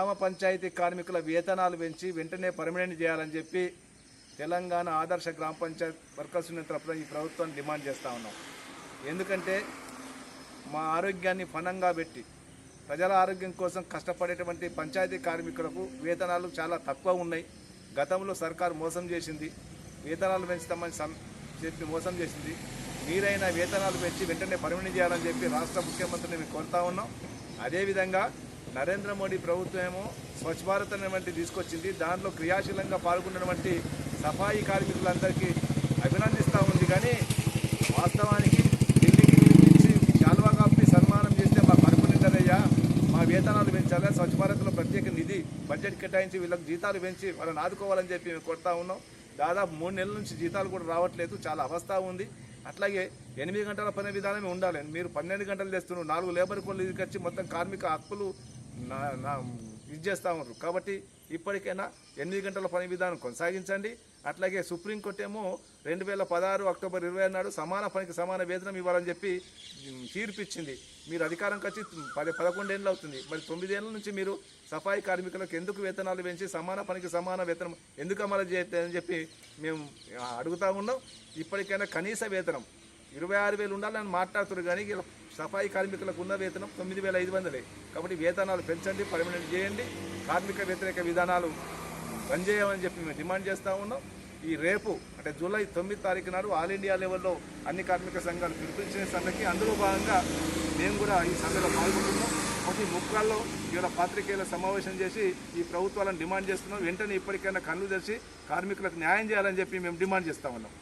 గ్రామ పంచాయతీ కార్మికుల వేతనాలు పెంచి వెంటనే పర్మనెంట్ చేయాలని చెప్పి తెలంగాణ ఆదర్శ గ్రామ పంచాయత్ వర్కర్స్ యూనియన్ తరఫున ఈ ప్రభుత్వాన్ని డిమాండ్ చేస్తూ ఉన్నాం. ఎందుకంటే మా ఆరోగ్యాన్ని ఫణంగా పెట్టి ప్రజల ఆరోగ్యం కోసం కష్టపడేటువంటి పంచాయతీ కార్మికులకు వేతనాలు చాలా తక్కువ ఉన్నాయి. గతంలో సర్కారు మోసం చేసింది. వేతనాలు పెంచుతామని సం చెప్పి మోసం చేసింది. మీరైనా వేతనాలు పెంచి వెంటనే పర్మనెంట్ చేయాలని చెప్పి రాష్ట్ర ముఖ్యమంత్రిని మేము కోరుతా ఉన్నాం. అదేవిధంగా నరేంద్ర మోడీ ప్రభుత్వం ఏమో స్వచ్ఛ భారత్ అనేటువంటి తీసుకొచ్చింది. దాంట్లో క్రియాశీలంగా పాల్గొన్నటువంటి సఫాయి కార్మికులందరికీ అభినందిస్తూ ఉంది. కానీ వాస్తవానికి ఢిల్లీకి పిలిపించి శాల్వా కాపీ సన్మానం చేస్తే మా పర్మనెంటరయ్యా మా వేతనాలు పెంచాలి? స్వచ్ఛ భారత్లో ప్రత్యేక నిధి బడ్జెట్ కేటాయించి వీళ్ళకి జీతాలు పెంచి వాళ్ళని ఆదుకోవాలని చెప్పి మేము కొడతా ఉన్నాం. దాదాపు మూడు నెలల నుంచి జీతాలు కూడా రావట్లేదు. చాలా అవస్థ ఉంది. అట్లాగే ఎనిమిది గంటల పని విధానమే ఉండాలి. మీరు పన్నెండు గంటలు చేస్తున్నారు. నాలుగు లేబర్ కోళ్ళు తీసుకొచ్చి మొత్తం కార్మిక హక్కులు నా- నా ఇది చేస్తూ ఉన్నారు కాబట్టి ఇప్పటికైనా ఎనిమిది గంటల పని విధానం కొనసాగించండి. అట్లాగే సుప్రీంకోర్టు ఏమో రెండు వేల పదహారు అక్టోబర్ ఇరవై నాడు సమాన పనికి సమాన వేతనం ఇవ్వాలని చెప్పి తీర్పిచ్చింది. మీరు అధికారంకి వచ్చి పది పదకొండేళ్ళు అవుతుంది. మరి తొమ్మిదేళ్ళ నుంచి మీరు సఫాయి కార్మికులకు ఎందుకు వేతనాలు పెంచి సమాన పనికి సమాన వేతనం ఎందుకు అమలు చేయని చెప్పి మేము అడుగుతా ఉన్నాం. ఇప్పటికైనా కనీస వేతనం ఇరవై ఆరు వేలు ఉండాలని మాట్లాడుతున్నారు. కానీ సఫాయి కార్మికులకు ఉన్న వేతనం తొమ్మిది వేల ఐదు వందలే. కాబట్టి వేతనాలు పెంచండి పర్మనెంట్ చేయండి. కార్మిక వ్యతిరేక విధానాలు బంద్ చేయమని చెప్పి మేము డిమాండ్ చేస్తూ ఉన్నాం. ఈ రేపు అంటే జూలై తొమ్మిది తారీఖు నాడు ఆల్ ఇండియా లెవెల్లో అన్ని కార్మిక సంఘాలు పిలిపించిన సమ్మెకి అందులో భాగంగా మేము కూడా ఈ సమ్మెలో పాల్గొంటున్నాం. ప్రతి ముక్కల్లో ఇవాళ పాత్రికేయుల సమావేశం చేసి ఈ ప్రభుత్వాలను డిమాండ్ చేస్తున్నాం. వెంటనే ఇప్పటికైనా కళ్ళు తెరిచి కార్మికులకు న్యాయం చేయాలని చెప్పి మేము డిమాండ్ చేస్తా ఉన్నాం.